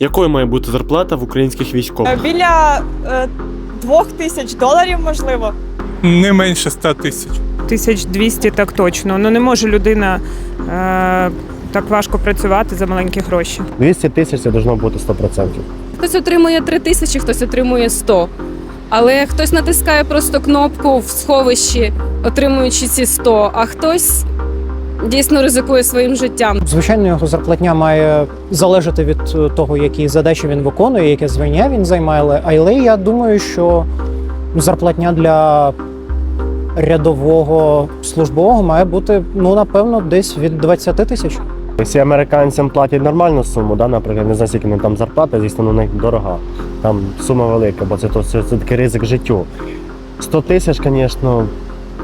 Якою має бути зарплата в українських військових? Е, Біля е, двох тисяч доларів, можливо. Не менше 100 тисяч. 1200 так точно. Ну не може людина е, так важко працювати за маленькі гроші. 200 тисяч це должно бути 100%. Хтось отримує 3 тисячі, хтось отримує 100. Але хтось натискає просто кнопку в сховищі, отримуючи ці 100, а хтось дійсно ризикує своїм життям. Звичайно, його зарплатня має залежати від е, того, які задачі він виконує, яке звання він займає. Але- я думаю, що зарплатня для рядового службового має бути ну напевно десь від 20 тисяч. Якщо американцям платять нормальну суму, да, наприклад, не знаю, скільки там зарплата, звісно, у них дорога. Там сума велика, бо це, то, це, це такий ризик життю. 100 тисяч, звісно,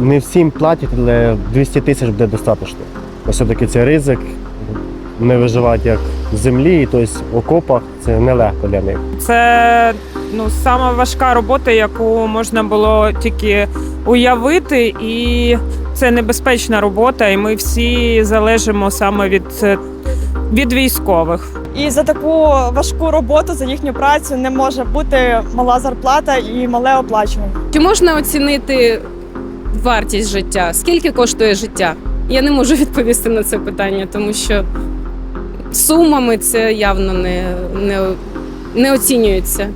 не всім платять, але 200 тисяч буде достатньо. Все-таки це ризик, не виживати як в землі, і тобто в окопах це нелегко для них. Це ну сама важка робота, яку можна було тільки уявити, і це небезпечна робота, і ми всі залежимо саме від, від військових. І за таку важку роботу, за їхню працю не може бути мала зарплата і мале оплачування. Чи можна оцінити вартість життя? Скільки коштує життя? Я не можу відповісти на це питання, тому що сумами це явно не, не, не оцінюється.